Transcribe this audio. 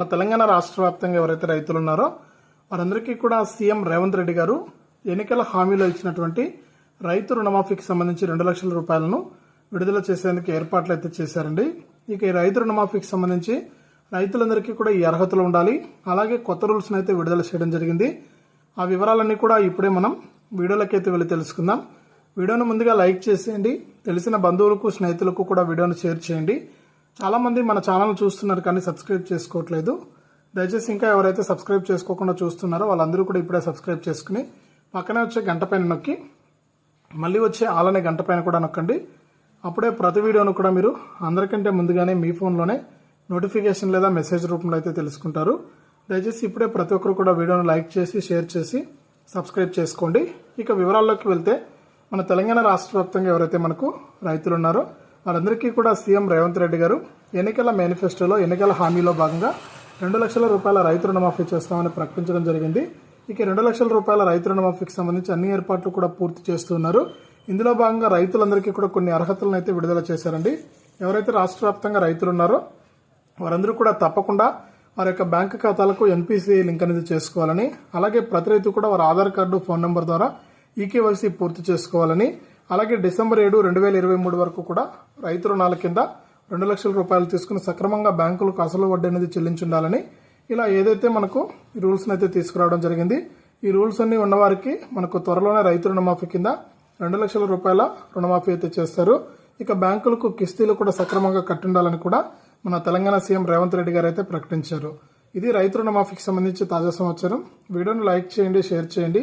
మన తెలంగాణ రాష్ట్ర వ్యాప్తంగా ఎవరైతే రైతులు ఉన్నారో వారందరికీ కూడా సీఎం రేవంత్ రెడ్డి గారు ఎన్నికల హామీలో ఇచ్చినటువంటి రైతు రుణమాఫీకి సంబంధించి రెండు లక్షల రూపాయలను విడుదల చేసేందుకు ఏర్పాట్లు అయితే చేశారండి. ఇక ఈ రైతు రుణమాఫీకి సంబంధించి రైతులందరికీ కూడా ఈ అర్హతలు ఉండాలి. అలాగే కొత్త రూల్స్ని అయితే విడుదల చేయడం జరిగింది. ఆ వివరాలన్నీ కూడా ఇప్పుడే మనం వీడియోలకైతే వెళ్ళి తెలుసుకుందాం. వీడియోను ముందుగా లైక్ చేసేయండి. తెలిసిన బంధువులకు స్నేహితులకు కూడా వీడియోను షేర్ చేయండి. చాలామంది మన ఛానల్ చూస్తున్నారు కానీ సబ్స్క్రైబ్ చేసుకోవట్లేదు. దయచేసి ఇంకా ఎవరైతే సబ్స్క్రైబ్ చేసుకోకుండా చూస్తున్నారో వాళ్ళందరూ కూడా ఇప్పుడే సబ్స్క్రైబ్ చేసుకుని పక్కనే వచ్చే గంట పైన నొక్కి మళ్ళీ వచ్చే ఆలనే గంట పైన కూడా నొక్కండి. అప్పుడే ప్రతి వీడియోను కూడా మీరు అందరికంటే ముందుగానే మీ ఫోన్లోనే నోటిఫికేషన్ లేదా మెసేజ్ రూపంలో అయితే తెలుసుకుంటారు. దయచేసి ఇప్పుడే ప్రతి ఒక్కరు కూడా వీడియోను లైక్ చేసి షేర్ చేసి సబ్స్క్రైబ్ చేసుకోండి. ఇక వివరాల్లోకి వెళ్తే మన తెలంగాణ రాష్ట్ర వ్యాప్తంగా ఎవరైతే మనకు రైతులు ఉన్నారో వాళ్ళందరికీ కూడా సీఎం రేవంత్ రెడ్డి గారు ఎన్నికల మేనిఫెస్టోలో ఎన్నికల హామీలో భాగంగా రెండు లక్షల రూపాయల రైతు రుణమాఫీ చేస్తామని ప్రకటించడం జరిగింది. ఇక రెండు లక్షల రూపాయల రైతు రుణమాఫీకి సంబంధించి అన్ని ఏర్పాట్లు కూడా పూర్తి చేస్తున్నారు ఇందులో భాగంగా రైతులందరికీ కూడా కొన్ని అర్హతలను అయితే విడుదల చేశారండి. ఎవరైతే రాష్ట్ర వ్యాప్తంగా రైతులు ఉన్నారో వారందరూ కూడా తప్పకుండా వారి యొక్క బ్యాంక్ ఖాతాలకు ఎన్పిసిఐ లింక్ అనేది చేసుకోవాలని అలాగే ప్రతి రైతు కూడా వారి ఆధార్ కార్డు ఫోన్ నెంబర్ ద్వారా ఈకేవైసీ పూర్తి చేసుకోవాలని అలాగే డిసెంబర్ ఏడు రెండు వేల ఇరవై మూడు వరకు కూడా రైతు రుణాల కింద రెండు లక్షల రూపాయలు తీసుకుని సక్రమంగా బ్యాంకులకు అసలు వడ్డీ అనేది చెల్లించుండాలని ఇలా ఏదైతే మనకు ఈ రూల్స్ని అయితే తీసుకురావడం జరిగింది ఈ రూల్స్ అన్నీ ఉన్నవారికి మనకు త్వరలోనే రైతు రుణమాఫీ కింద రెండు లక్షల రూపాయల రుణమాఫీ అయితే చేస్తారు. ఇక బ్యాంకులకు కిస్తీలు కూడా సక్రమంగా కట్టుండాలని కూడా మన తెలంగాణ సీఎం రేవంత్ రెడ్డి గారు అయితే ప్రకటించారు. ఇది రైతు రుణమాఫీకి సంబంధించి తాజా సమాచారం. వీడియోను లైక్ చేయండి షేర్ చేయండి.